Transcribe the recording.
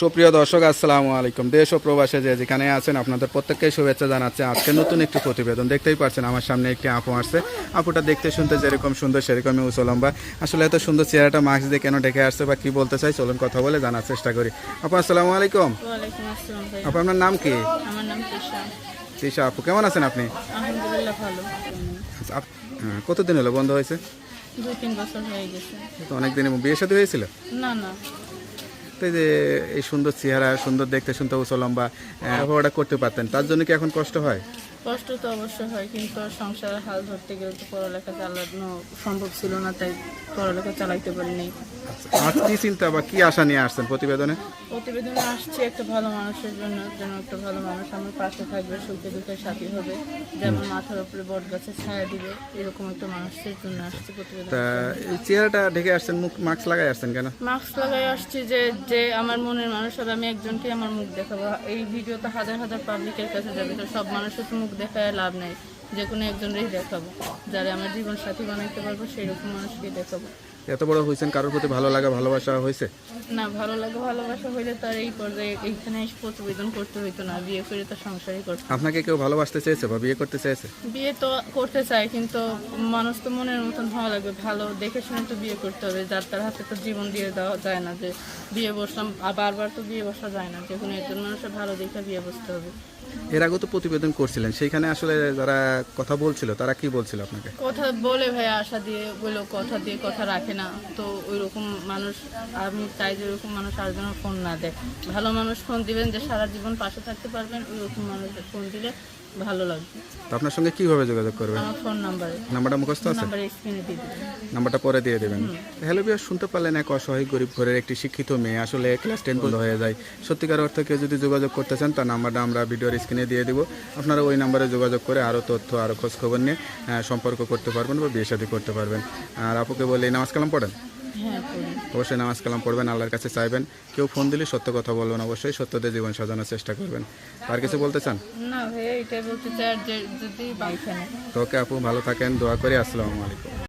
সুপ্রিয় দর্শক আসসালামু আলাইকুম। দেশ ও প্রবাসে যে যেখানে আছেন আপনাদের প্রত্যেককে শুভেচ্ছা জানাচ্ছে। আজকে নতুন একটি প্রতিবেদন দেখতেই পাচ্ছেন আমার সামনে একটি আপু আসছে। আপুটা দেখতে শুনতে যেরকম সুন্দর সেরকমই উচলম্বা আসলে এত সুন্দর চেহারাটা মাস্ক দিয়ে কেন ডেকে আসছে বা কি বলতে চাই চলুন কথা বলে জানার চেষ্টা করি। আপু আসসালামু আলাইকুম। আপু আপনার নাম কি? তৃষা। আপু কেমন আছেন আপনি? আচ্ছা, হ্যাঁ, কতদিন হলো বন্ধ হয়েছে? হয়ে অনেকদিন বিয়ে সাথে হয়েছিল? না না। তো যে এই সুন্দর চেহারা, সুন্দর দেখতে শুনতে লম্বা আবহাওয়াটা করতে পারতেন, তার জন্য কি এখন কষ্ট হয়? কষ্ট তো অবশ্যই হয় কিন্তু সংসারের হাল ধরতে গেলে তো পড়ালেখা চালানো সম্ভব ছিল না তাই পড়ালেখা চালাইতে পারিনি। আচ্ছা, আজ কি চিন্তা বা কি আশা নিয়ে আসছেন প্রতিবেদনে? প্রতিবেদনে আসছি একটা ভালো মানুষের জন্য যেন একটা ভালো মানুষ আমার পাশে থাকবে সুখে দুঃখে সাথী হবে যেমন মাথার উপরে বট গাছে ছায়া দিবে এরকম একটা মানুষের জন্য আসছি প্রতিবেদন। তা এই চেহারাটা ঢেকে আসছেন মুখ মাস্ক লাগাই আসছেন কেন? মাস্ক লাগাই আসছি যে যে আমার মনের মানুষ হবে আমি একজনকে আমার মুখ দেখাবো। এই ভিডিও তো হাজার হাজার পাবলিকের কাছে যাবে তো সব মানুষের তো মুখ দেখায় লাভ নেই। যে কোনো একজনেরই দেখাবো। যারা আমার জীবন সাথী বানাইতে পারব সেই রকম মানুষকে দেখাবো। এত বড় হয়েছেন কারোর প্রতি ভালো লাগা ভালোবাসা হয়েছে না ভালো লাগে ভালোবাসা হইলে তার এই পর্যায়ে এইখানে এসে প্রতিবেদন করতে হইতো না বিয়ে করে তার সংসারই করতে আপনাকে কেউ ভালোবাসতে চেয়েছে বা বিয়ে করতে চেয়েছে? বিয়ে তো করতে চায় কিন্তু মানুষ তো মনের মতন হওয়া লাগবে ভালো দেখে শুনে তো বিয়ে করতে হবে যার তার হাতে তো জীবন দিয়ে দেওয়া যায় না যে বিয়ে বসলাম আর বারবার তো বিয়ে বসা যায় না যে কোনো একজন মানুষের ভালো দেখে বিয়ে বসতে হবে। এর আগে তো প্রতিবেদন করছিলেন সেইখানে আসলে যারা কথা বলছিল তারা কি বলছিল আপনাকে? কথা বলে ভাই আশা দিয়ে বলে কথা দিয়ে কথা রাখে না, তো ওই রকম মানুষ, আমি চাই যে ওরকম মানুষ আর যেন ফোন না দেয়। ভালো মানুষ ফোন দিবেন যে সারা জীবন পাশে থাকতে পারবেন ওই রকম মানুষ ফোন দিলে ভালো লাগবে তো আপনার সঙ্গে কীভাবে যোগাযোগ করবেন? আমার ফোন নাম্বারে। নাম্বারটা মুখস্থ আছে? নাম্বারে স্ক্রিনে দিয়ে দেবেন। নাম্বারটা পরে দিয়ে দেবেন। হ্যালো বিয়ার শুনতে পারলেন এক অসহায় গরিব ঘরের একটি শিক্ষিত মেয়ে। আসলে ক্লাস টেন পর্যন্ত হয়ে যায়। সত্যিকার অর্থে কেউ যদি যোগাযোগ করতে চান তার নাম্বারটা আমরা ভিডিওর স্ক্রিনে দিয়ে দিব। আপনারা ওই নাম্বারে যোগাযোগ করে আরও তথ্য আরও খোঁজ খবর নিয়ে সম্পর্ক করতে পারবেন বা বিয়ে শাদী করতে পারবেন। আর আপুকে বলে নামাজ কালাম পড়েন? অবশ্যই নামাজ কালাম পড়বেন আল্লাহর কাছে চাইবেন। কেউ ফোন দিলে সত্য কথা বলবেন অবশ্যই সত্যতে জীবন সাজানোর চেষ্টা করবেন। আর কিছু বলতে চান? না ভাই এটাই বলতে চাই আর যে যদি বাইখানে তো ওকে আপু ভালো থাকেন দোয়া করে আসসালামু আলাইকুম।